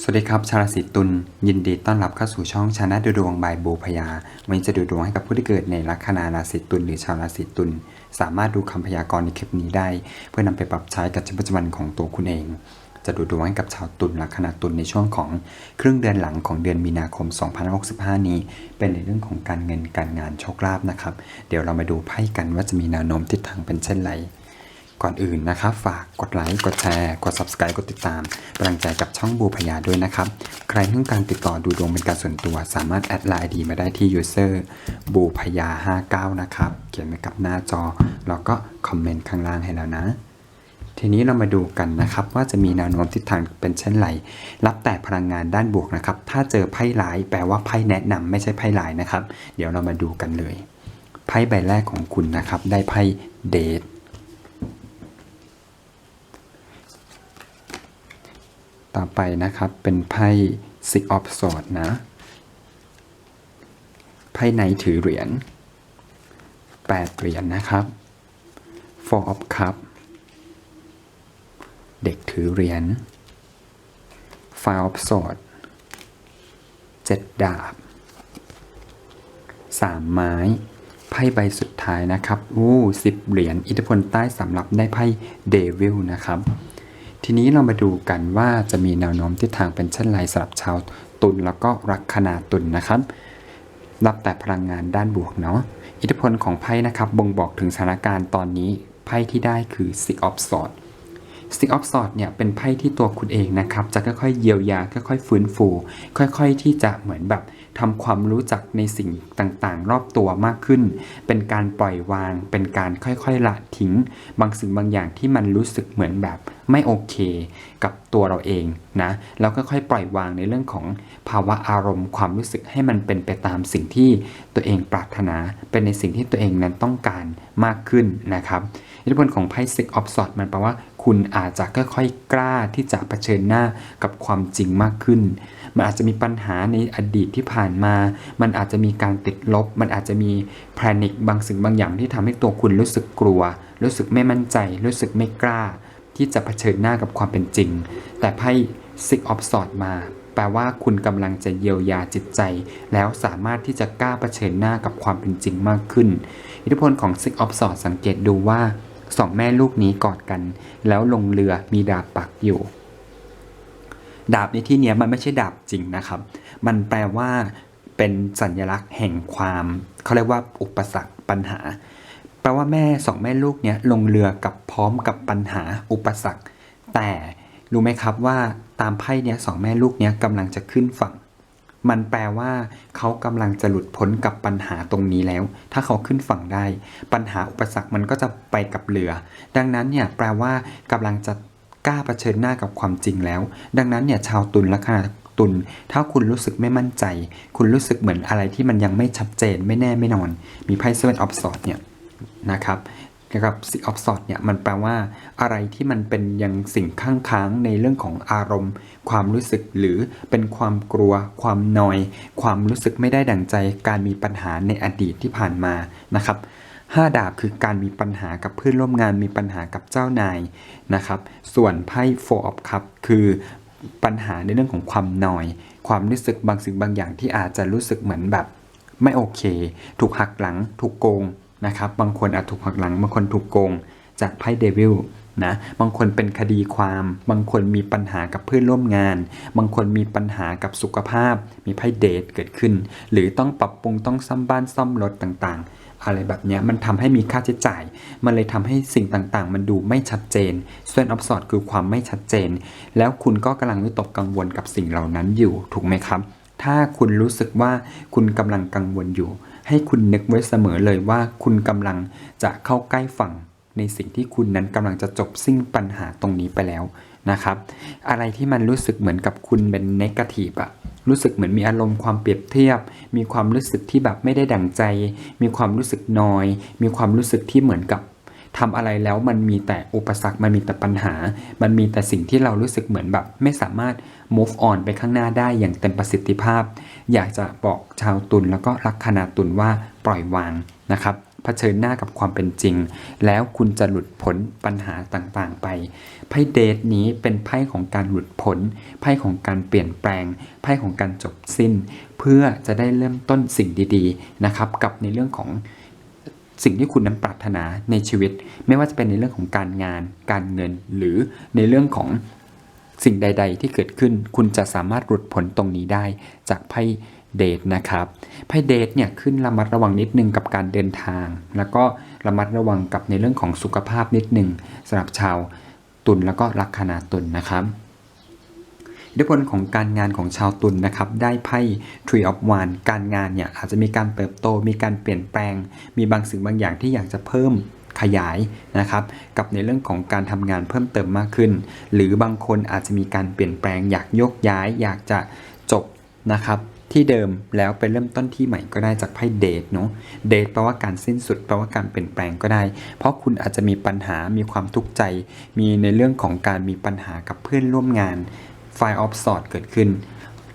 สวัสดีครับ ชาวราศีตุลยินดีต้อนรับเข้าสู่ช่องชานะดูดวงบายบูพยาวันนี้จะดูดวงให้กับผู้ที่เกิดในลัคนาราศีตุลหรือชาวราศีตุลสามารถดูคำพยากรณ์ในคลิปนี้ได้ เพื่อนำไปปรับใช้กับชีวิตประจำวันของตัวคุณเอง จะดูดวงให้กับชาวตุลลัคนาตุลในช่วงของครึ่งเดือนหลังของเดือนมีนาคม 2065 นี้ เป็นในเรื่องของการเงินการงานโชคลาภนะครับ เดี๋ยวเรามาดูไพ่กันว่าจะมีแนวโน้มทิศทางเป็นเช่นไร ก่อนอื่นนะครับ ฝากกดไลค์กดแชร์ กด subscribe กดติดตามกำลังใจกับช่องบูพยาด้วยนะครับ ใครต้องการติดต่อดูดวงเป็นการส่วนตัว สามารถแอดไลน์ดีมาได้ที่ user บูพยา59 นะครับ เขียนไว้กับหน้าจอ แล้วก็คอมเมนต์ข้างล่างให้แล้วนะทีนี้เรามาดูกันนะครับว่าจะมีแนวโน้มทิศทางเป็นเช่นไร รับแต่พลังงานด้านบวกนะครับ ถ้าเจอไพ่ร้ายแปลว่าไพ่แนะนำไม่ใช่ไพ่ร้ายนะครับ เดี๋ยวเรามาดูกันเลย ไพ่ใบแรกของคุณนะครับ ได้ไพ่เดท ต่อไปนะครับเป็นไพ่ Six of Swords นะ ไพ่ไหนถือเหรียญ8เหรียญนะครับ Four of Cup เด็กถือเหรียญ Five of Swords 7ดาบ 3 ไม้ ไพ่ใบสุดท้ายนะครับ อู้สิบเหรียญ อิทธิพลใต้สำหรับได้ไพ่เดวิลนะครับ ทีนี้เรามาดูกันว่าจะมีแนวโน้มทิศทางเป็นเช่นไรสำหรับชาวตุลแล้วก็ลัคนาตุลนะครับรับแต่พลังงานด้านบวกเนาะอิทธิพลของไพ่นะครับบ่งบอกถึงสถานการณ์ตอนนี้ไพ่ที่ได้คือ Six of Swords Six of Swords เนี่ยเป็นไพ่ที่ตัวคุณเองนะครับ จะค่อยๆเยียวยาค่อยๆฟื้นฟู ค่อยๆที่จะเหมือนแบบ ทำความรู้จักในสิ่งต่างๆ รอบตัวมากขึ้น เป็นการปล่อยวาง เป็นการค่อยๆละทิ้ง บางสิ่งบางอย่างที่มันรู้สึกเหมือนแบบไม่โอเค กับตัวเราเองนะแล้วก็ค่อยๆปล่อยวางในเรื่องของภาวะอารมณ์ ความรู้สึกให้มันเป็นไปตามสิ่งที่ตัวเองปรารถนา เป็นในสิ่งที่ตัวเองนั้นต้องการมากขึ้นนะครับอิทธิพลของไพ่ Six of Swords มันแปลว่า คุณอาจจะค่อยๆกล้าที่จะเผชิญหน้ากับความจริงมากขึ้น มันอาจจะมีปัญหาในอดีตที่ผ่านมา มันอาจจะมีการติดลบ มันอาจจะมีแพนิคบางสิ่งบางอย่างที่ทำให้ตัวคุณรู้สึกกลัว รู้สึกไม่มั่นใจ รู้สึกไม่กล้า ที่จะเผชิญหน้ากับความเป็นจริง แต่ไพ่ Six of Swords มา แปลว่าคุณกำลังจะเยียวยาจิตใจ แล้วสามารถที่จะกล้าเผชิญหน้ากับความเป็นจริงมากขึ้น อิทธิพลของ Six of Swords สังเกตดูว่าสองแม่ลูกนี้กอดกัน แล้วลงเรือมีดาบปักอยู่ ดาบในที่นี้มันไม่ใช่ดาบจริงนะครับ มันแปลว่าเป็นสัญลักษณ์แห่งความเขาเรียกว่าอุปสรรคปัญหา แปลว่าแม่สองแม่ลูกเนี้ยลงเรือกับพร้อมกับปัญหาอุปสรรค แต่รู้ไหมครับว่าตามไพ่เนี้ยสองแม่ลูกเนี้ยกำลังจะขึ้นฝั่ง มันแปลว่าเขากำลังจะหลุดพ้นกับปัญหาตรงนี้แล้ว ถ้าเขาขึ้นฝั่งได้ ปัญหาอุปสรรคมันก็จะไปกับเรือ ดังนั้นเนี่ยแปลว่ากำลังจะ ล้าเผชิญหน้ากับความจริงแล้ว ดังนั้นเนี่ยชาวตุลและคณะตุลถ้าคุณรู้สึกไม่มั่นใจ คุณรู้สึกเหมือนอะไรที่มันยังไม่ชัดเจนไม่แน่ไม่นอน มีไพ่เซเว่นออฟสอดเนี่ยนะครับกับสิออฟสอดเนี่ยมันแปลว่าอะไรที่มันเป็นยังสิ่งข้างค้างในเรื่องของอารมณ์ ความรู้สึกหรือเป็นความกลัว ความนอย ความรู้สึกไม่ได้ดั่งใจ การมีปัญหาในอดีตที่ผ่านมานะครับ ห้าดาบคือการมีปัญหากับเพื่อนร่วมงานมีปัญหากับเจ้านายนะครับ ส่วนไพ่ Four of Cup คือปัญหาในเรื่องของความนอย ความรู้สึกบางสิ่งบางอย่างที่อาจจะรู้สึกเหมือนแบบไม่โอเค ถูกหักหลัง ถูกโกงนะครับ บางคนอาจถูกหักหลัง บางคนถูกโกง จากไพ่เดวิลนะ บางคนเป็นคดีความ บางคนมีปัญหากับเพื่อนร่วมงาน บางคนมีปัญหากับสุขภาพ มีไพ่เดทเกิดขึ้น หรือต้องปรับปรุงต้องซ่อมบ้านซ่อมรถต่างๆ อะไรแบบนี้มันทำให้มีค่าใช้จ่าย มันเลยทำให้สิ่งต่างๆ มันดูไม่ชัดเจนส่วนออฟสอดคือความไม่ชัดเจน แล้วคุณก็กำลังวิตกกังวลกับสิ่งเหล่านั้นอยู่ถูกไหมครับ ถ้าคุณรู้สึกว่าคุณกำลังกังวลอยู่ ให้คุณนึกไว้เสมอเลยว่าคุณกำลังจะเข้าใกล้ฝั่งในสิ่งที่คุณนั้นกำลังจะจบสิ้นปัญหาตรงนี้ไปแล้ว นะครับ อะไรที่มันรู้สึกเหมือนกับคุณเป็นเนกาทีฟอะรู้สึกเหมือนมีอารมณ์ความเปรียบเทียบ มีความรู้สึกที่แบบไม่ได้ดั่งใจ มีความรู้สึกนอย มีความรู้สึกที่เหมือนกับทำอะไรแล้วมันมีแต่อุปสรรค มันมีแต่ปัญหา มันมีแต่สิ่งที่เรารู้สึกเหมือนแบบ ไม่สามารถ move on ไปข้างหน้าได้อย่างเต็มประสิทธิภาพ อยากจะบอกชาวตุลแล้วก็ลัคนาตุลว่าปล่อยวางนะครับเผชิญหน้ากับความเป็นจริง แล้วคุณจะหลุดพ้นปัญหาต่างๆไป ไพ่เดทนี้เป็นไพ่ของการหลุดพ้นไพ่ของการเปลี่ยนแปลงไพ่ของการจบสิ้น เพื่อจะได้เริ่มต้นสิ่งดีๆนะครับกับในเรื่องของสิ่งที่คุณนั้นปรารถนาในชีวิต ไม่ว่าจะเป็นในเรื่องของการงาน การเงิน หรือในเรื่องของสิ่งใด ๆ ที่เกิดขึ้น คุณจะสามารถหลุดพ้นตรงนี้ได้จากไพ่เดทนะครับไพ่เดทเนี่ยขึ้นระมัดระวังนิดนึงกับการเดินทาง แล้วก็ระมัดระวังกับในเรื่องของสุขภาพนิดนึงสำหรับชาว ตุลแล้วก็ลัคนาตุลนะครับอิทธิพลของการงานของชาวตุลนนะครับได้ไพ่ Tree of Wands การงานเนี่ยอาจจะมีการเติบโต มีการเปลี่ยนแปลง มีบางสิ่งบางอย่างที่อยากจะเพิ่มขยายนะครับกับในเรื่องของการทำงานเพิ่มเติมมากขึ้น หรือบางคนอาจจะมีการเปลี่ยนแปลงอยากโยกย้าย อยากจะจบนะครับ ที่เดิมแล้วไปเริ่มต้นที่ใหม่ก็ได้จากไพ่เดทเนาะเดทแปลว่าการสิ้นสุดแปลว่าการเปลี่ยนแปลงก็ได้ เพราะคุณอาจจะมีปัญหามีความทุกข์ใจ มีในเรื่องของการมีปัญหากับเพื่อนร่วมงานไฟออฟสอดเกิดขึ้น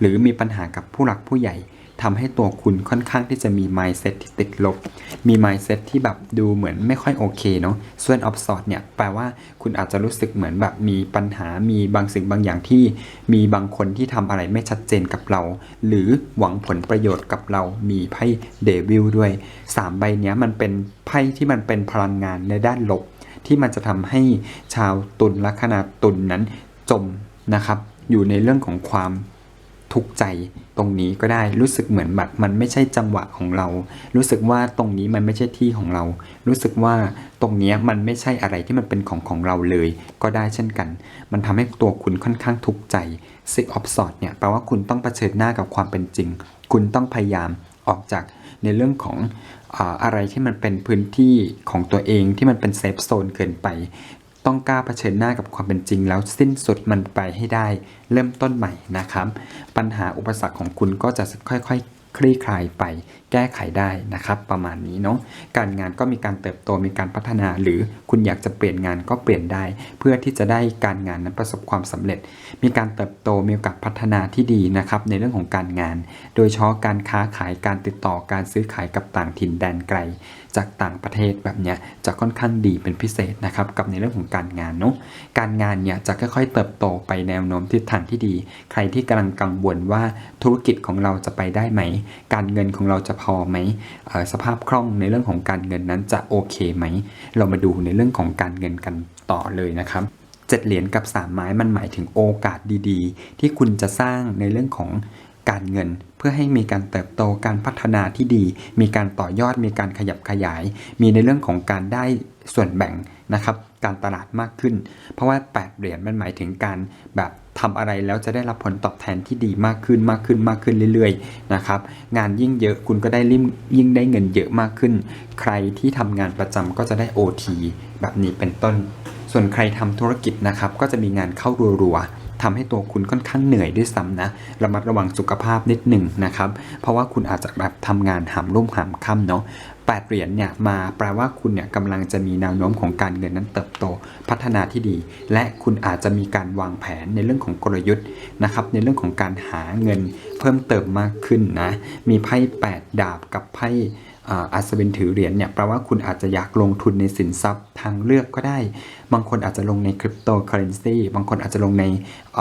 หรือมีปัญหากับผู้หลักผู้ใหญ่ ทำให้ตัวคุณค่อนข้างที่จะมี mindset ที่ติดลบ มี mindset ที่แบบดูเหมือนไม่ค่อยโอเคเนาะส่วน of sort เนี่ยแปลว่าคุณอาจจะรู้สึกเหมือนแบบมีปัญหา มีบางสิ่งบางอย่างที่มีบางคนที่ทำอะไรไม่ชัดเจนกับเรา หรือหวังผลประโยชน์กับเรา มีไพ่เดวิลด้วย 3 ใบเนี้ยมันเป็นไพ่ที่มันเป็นพลังงานในด้านลบ ที่มันจะทำให้ชาวตุลลัคนาตุลนนั้นจมนะครับ อยู่ในเรื่องของความ ทุกข์ใจตรงนี้ก็ได้รู้สึกเหมือนแบบมันไม่ใช่จังหวะของเรา รู้สึกว่าตรงนี้มันไม่ใช่ที่ของเรา รู้สึกว่าตรงนี้มันไม่ใช่อะไรที่มันเป็นของของเราเลย ก็ได้เช่นกัน มันทำให้ตัวคุณค่อนข้างทุกข์ใจ Six of sort เนี่ยแปลว่าคุณต้องเผชิญหน้ากับความเป็นจริง คุณต้องพยายามออกจากในเรื่องของอะไรที่มันเป็นพื้นที่ของตัวเองที่มันเป็นเซฟโซนเกินไป ต้องกล้าเผชิญหน้ากับความเป็นจริง แล้วสิ้นสุดมันไปให้ได้ เริ่มต้นใหม่นะครับ ปัญหาอุปสรรคของคุณก็จะค่อยๆคลี่คลายไป แก้ไขได้นะครับ ประมาณนี้เนาะการงานก็มีการเติบโตมีการพัฒนา หรือคุณอยากจะเปลี่ยนงานก็เปลี่ยนได้ เพื่อที่จะได้การงานนั้นประสบความสำเร็จ มีการเติบโตมีโอกาสพัฒนาที่ดีนะครับในเรื่องของการงาน โดยเฉพาะการค้าขายการติดต่อการซื้อขายกับต่างถิ่นแดนไกล จากต่างประเทศแบบเนี้ยจะค่อนข้างดีเป็นพิเศษนะครับกับในเรื่องของการงานเนาะการงานเนี่ยจะค่อยๆ เติบโตไปแนวโน้มทิศทางที่ดี ใครที่กำลังกังวลว่าธุรกิจของเราจะไปได้ไหม การเงินของเราจะพอไหมสภาพคล่องในเรื่องของการเงินนั้นจะโอเคไหม เรามาดูในเรื่องของการเงินกันต่อเลยนะครับเจ็ดเหรียญกับสามไม้มันหมายถึงโอกาสดีๆ ที่คุณจะสร้างในเรื่องของการเงิน เพื่อให้มีการเติบโตการพัฒนาที่ดี มีการต่อยอดมีการขยับขยาย มีในเรื่องของการได้ส่วนแบ่งนะครับ การตลาดมากขึ้น เพราะว่าแปดเหรียญมันหมายถึงการแบบ ทำอะไรแล้วจะได้รับผลตอบแทนที่ดีมากขึ้นมากขึ้นมากขึ้นเรื่อยๆนะครับงานยิ่งเยอะคุณก็ได้ริมยิ่งได้เงินเยอะมากขึ้น ใครที่ทำงานประจำก็จะได้ OT แบบนี้เป็นต้น ส่วนใครทำธุรกิจนะครับก็จะมีงานเข้ารัวๆ ทำให้ตัวคุณค่อนข้างเหนื่อยด้วยซ้ำนะ ระมัดระวังสุขภาพนิดหนึ่งนะครับ เพราะว่าคุณอาจจะแบบทำงานหามรุ่มหามค่ำเนาะแปดเหรียญเนี่ยมาแปลว่าคุณเนี่ยกำลังจะมีแนวโน้มของการเงินนั้นเติบโตพัฒนาที่ดี และคุณอาจจะมีการวางแผนในเรื่องของกลยุทธ์นะครับในเรื่องของการหาเงินเพิ่มเติมมากขึ้นนะมีไพ่แปดดาบกับไพ่ อ่าอัศวินถือเหรียญเนี่ยแปลว่าคุณอาจจะอยากลงทุนในสินทรัพย์ทางเลือกก็ได้ บางคนอาจจะลงในคริปโตเคอเรนซีบางคนอาจจะลงในอ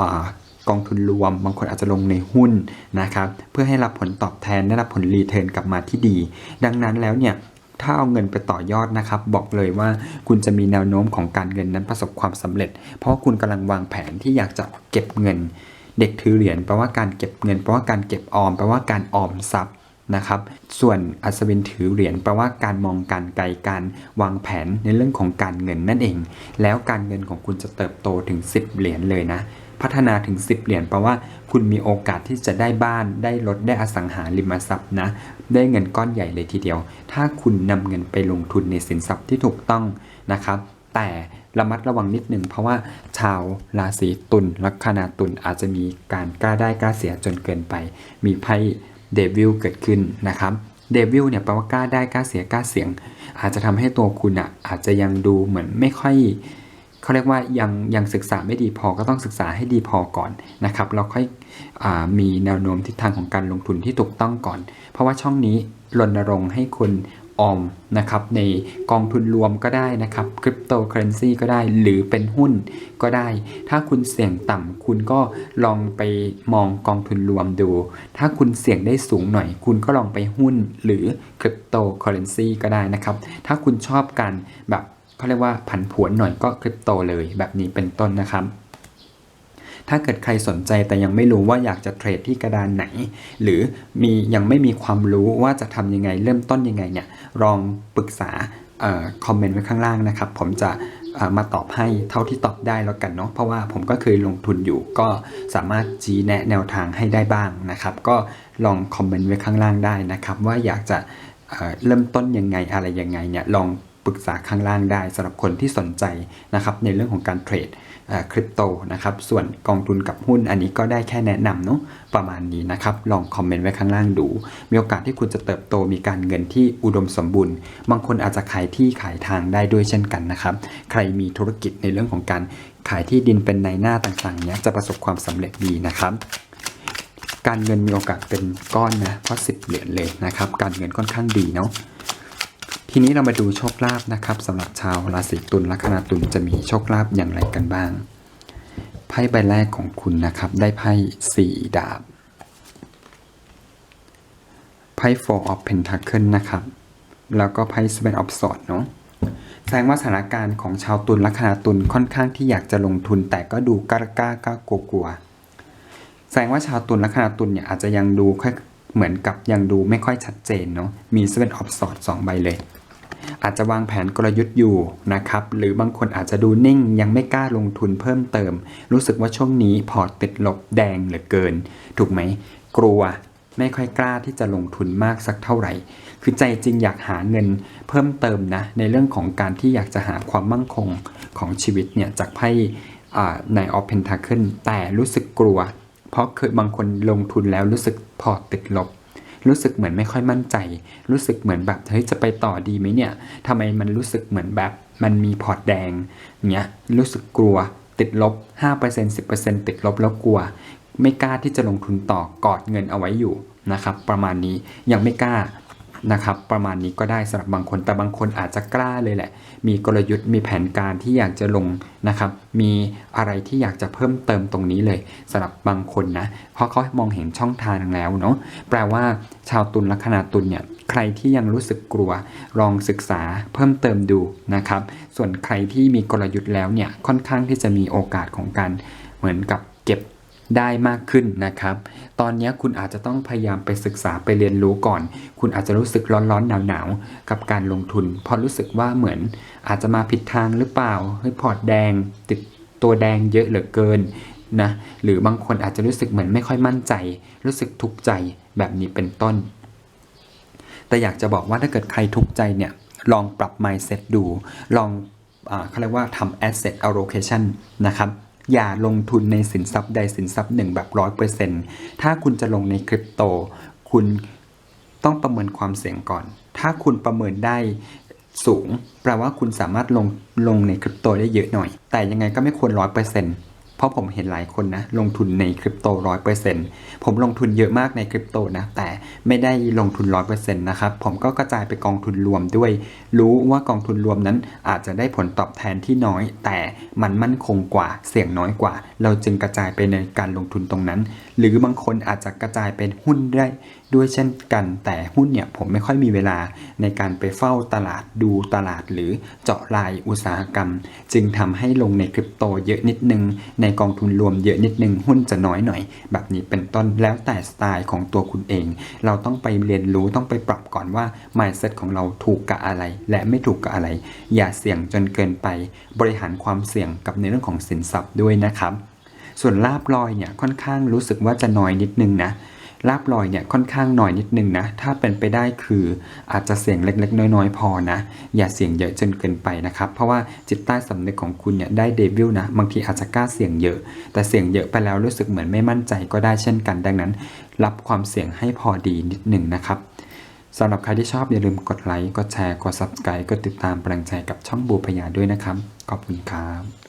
กองทุนรวม บางคนอาจจะลงในหุ้นนะครับ เพื่อให้รับผลตอบแทนได้รับผลรีเทิร์นกลับมาที่ดี ดังนั้นแล้วเนี่ยถ้าเอาเงินไปต่อยอดนะครับ บอกเลยว่าคุณจะมีแนวโน้มของการเงินนั้นประสบความสำเร็จ เพราะคุณกำลังวางแผนที่อยากจะเก็บเงิน เด็กถือเหรียญแปลว่าการเก็บเงินแปลว่าการเก็บออมแปลว่าการออมทรัพย์ นะครับ ส่วนอัศวินถือเหรียญแปลว่าการมองการไกลการวางแผนในเรื่องของการเงินนั่นเอง แล้วการเงินของคุณจะเติบโตถึง 10 เหรียญเลยนะ พัฒนาถึง 10 เหรียญแปลว่าคุณมีโอกาสที่จะได้บ้านได้รถได้อสังหาริมทรัพย์นะ ได้เงินก้อนใหญ่เลยทีเดียว ถ้าคุณนำเงินไปลงทุนในสินทรัพย์ที่ถูกต้องนะครับ แต่ระมัดระวังนิดนึงเพราะว่าชาวราศีตุลลัคนาตุลอาจจะมีการกล้าได้กล้าเสียจนเกินไป มีไพ่ เดวิลเกิดขึ้นนะครับเดวิลเนี่ยแปลว่ากล้าได้กล้าเสียกล้าเสียง อาจจะทำให้ตัวคุณอะอาจจะยังดูเหมือนไม่ค่อยเขาเรียกว่ายังยังศึกษาไม่ดีพอก็ต้องศึกษาให้ดีพอก่อนนะครับแล้วค่อยอมีแนวโน้มทิศทางของการลงทุนที่ถูกต้องก่อน เพราะว่าช่องนี้รณรงค์ให้คุณ ออมนะครับในกองทุนรวมก็ได้นะครับคริปโตเคอเรนซีก็ได้หรือเป็นหุ้นก็ได้ ถ้าคุณเสี่ยงต่ำคุณก็ลองไปมองกองทุนรวมดู ถ้าคุณเสี่ยงได้สูงหน่อย คุณก็ลองไปหุ้นหรือคริปโตเคอเรนซีก็ได้นะครับ ถ้าคุณชอบการแบบเขาเรียกว่าผันผวนหน่อยก็คริปโตเลยแบบนี้เป็นต้นนะครับ ถ้าเกิดใครสนใจแต่ยังไม่รู้ว่าอยากจะเทรดที่กระดานไหน หรือมียังไม่มีความรู้ว่าจะทำยังไงเริ่มต้นยังไงเนี่ยลองปรึกษาออคอมเมนต์ไว้ข้างล่างนะครับ ผมจะมาตอบให้เท่าที่ตอบได้แล้วกันเนาะเพราะว่าผมก็เคยลงทุนอยู่ ก็สามารถชี้แนะแนวทางให้ได้บ้างนะครับ ก็ลองคอมเมนต์ไว้ข้างล่างได้นะครับ ว่าอยากจะเเริ่มต้นยังไงอะไรยังไงเนี่ยลอง ปรึกษาข้างล่างได้สำหรับคนที่สนใจนะครับในเรื่องของการเทรดคริปโตนะครับส่วนกองทุนกับหุ้นอันนี้ก็ได้แค่แนะนำเนาะประมาณนี้นะครับลองคอมเมนต์ไว้ข้างล่างดู มีโอกาสที่คุณจะเติบโตมีการเงินที่อุดมสมบูรณ์ บางคนอาจจะขายที่ขายทางได้ด้วยเช่นกันนะครับใครมีธุรกิจในเรื่องของการขายที่ดินเป็นในหน้าต่างๆเนี้ยจะประสบความสำเร็จดีนะครับการเงินมีโอกาสเป็นก้อนนะเพราะสิบเหรียญเลยนะครับการเงินค่อนข้างดีเนาะ ทีนี้เรามาดูโชคลาภนะครับสำหรับชาวราศีตุลลัคนาตุลจะมีโชคลาภอย่างไรกันบ้าง ไพ่ใบแรกของคุณนะครับ ได้ไพ่สี่ดาบ ไพ่ four of pentacle นะครับ แล้วก็ไพ่ seven of swords เนาะแสดงว่าสถานการณ์ของชาวตุลลัคนาตุลค่อนข้างที่อยากจะลงทุนแต่ก็ดูกล้ากล้ากล้ากลัวกลัวๆแสดงว่าชาวตุลลัคนาตุลเนี่ยอาจจะยังดูค่อยเหมือนกับยังดูไม่ค่อยชัดเจนเนาะมี seven of swords สองใบเลย อาจจะวางแผนกลยุทธ์อยู่นะครับหรือบางคนอาจจะดูนิ่งยังไม่กล้าลงทุนเพิ่มเติม รู้สึกว่าช่วงนี้พอร์ตติดลบแดงเหลือเกิน ถูกไหม กลัวไม่ค่อยกล้าที่จะลงทุนมากสักเท่าไหร่ คือใจจริงอยากหาเงินเพิ่มเติมนะ ในเรื่องของการที่อยากจะหาความมั่งคงของชีวิตเนี่ยจากไพ่ในออฟเพนทาเคิลแต่รู้สึกกลัว เพราะเคยบางคนลงทุนแล้วรู้สึกพอติดลบ รู้สึกเหมือนไม่ค่อยมั่นใจ รู้สึกเหมือนแบบเฮ้ยจะไปต่อดีไหมเนี่ยทำไมมันรู้สึกเหมือนแบบมันมีพอร์ตแดงเงี้ยรู้สึกกลัวติดลบ 5% 10%ติดลบแล้วกลัว ไม่กล้าที่จะลงทุนต่อกอดเงินเอาไว้อยู่นะครับประมาณนี้ยังไม่กล้า นะครับ ประมาณนี้ก็ได้สำหรับบางคน แต่บางคนอาจจะกล้าเลยแหละ มีกลยุทธ์มีแผนการที่อยากจะลงนะครับ มีอะไรที่อยากจะเพิ่มเติมตรงนี้เลยสำหรับบางคนนะ เพราะเขามองเห็นช่องทางแล้วเนาะ แปลว่าชาวตุลลัคนาตุลเนี่ยใครที่ยังรู้สึกกลัวลองศึกษาเพิ่มเติมดูนะครับ ส่วนใครที่มีกลยุทธ์แล้วเนี่ยค่อนข้างที่จะมีโอกาสของการเหมือนกับเก็บได้มากขึ้นนะครับ ตอนนี้คุณอาจจะต้องพยายามไปศึกษาไปเรียนรู้ก่อน คุณอาจจะรู้สึกร้อนๆหนาวๆกับการลงทุนเพราะรู้สึกว่าเหมือนอาจจะมาผิดทางหรือเปล่าเฮ้ยพอร์ตแดง ติดตัวแดงเยอะเหลือเกินนะหรือบางคนอาจจะรู้สึกเหมือนไม่ค่อยมั่นใจ รู้สึกทุกข์ใจแบบนี้เป็นต้น แต่อยากจะบอกว่าถ้าเกิดใครทุกข์ใจเนี่ยลองปรับ mindset ดู ลองเขาเรียกว่าทำ asset allocation นะครับ อย่าลงทุนในสินทรัพย์ใดสินทรัพย์หนึ่งแบบร้อยเปอร์เซ็นต์ถ้าคุณจะลงในคริปโต คุณต้องประเมินความเสี่ยงก่อน ถ้าคุณประเมินได้สูง แปลว่าคุณสามารถลงลงในคริปโตได้เยอะหน่อย แต่ยังไงก็ไม่ควรร้อยเปอร์เซ็นต์ เพราะผมเห็นหลายคนนะลงทุนในคริปโตร้อยเปอร์เซ็นต์ผมลงทุนเยอะมากในคริปโตนะแต่ไม่ได้ลงทุนร้อยเปอร์เซ็นต์นะครับผมก็กระจายไปกองทุนรวมด้วย รู้ว่ากองทุนรวมนั้นอาจจะได้ผลตอบแทนที่น้อย แต่มันมั่นคงกว่าเสี่ยงน้อยกว่า เราจึงกระจายไปในการลงทุนตรงนั้น หรือบางคนอาจจะกระจายเป็นหุ้นได้ ด้วยเช่นกันแต่หุ้นเนี่ยผมไม่ค่อยมีเวลาในการไปเฝ้าตลาดดูตลาดหรือเจาะรายอุตสาหกรรม จึงทำให้ลงในคริปโตเยอะนิดนึง ในกองทุนรวมเยอะนิดนึงหุ้นจะน้อยหน่อย แบบนี้เป็นต้นแล้วแต่สไตล์ของตัวคุณเอง เราต้องไปเรียนรู้ต้องไปปรับก่อนว่า mindset ของเราถูกกับอะไร และไม่ถูกกับอะไร อย่าเสี่ยงจนเกินไป บริหารความเสี่ยงกับในเรื่องของสินทรัพย์ด้วยนะครับส่วนลาบลอยเนี่ยค่อนข้างรู้สึกว่าจะน้อยนิดนึงนะ ลาบลอยเนี่ยค่อนข้างหน่อยนิดนึงนะ ถ้าเป็นไปได้คืออาจจะเสียงเล็ก ๆ น้อย ๆ พอนะ อย่าเสียงเยอะจนเกินไปนะครับ เพราะว่าจิตใต้สำนึกของคุณเนี่ยได้เดวิลนะ บางทีอาจจะกล้าเสียงเยอะ แต่เสียงเยอะไปแล้วรู้สึกเหมือนไม่มั่นใจก็ได้เช่นกัน ดังนั้น รับความเสี่ยงให้พอดีนิดหนึ่งนะครับสำหรับใครที่ชอบอย่าลืมกดไลค์ กดแชร์ กด subscribe กดติดตามกำลังใจกับช่องบูพยาด้วยนะครับ ขอบคุณครับ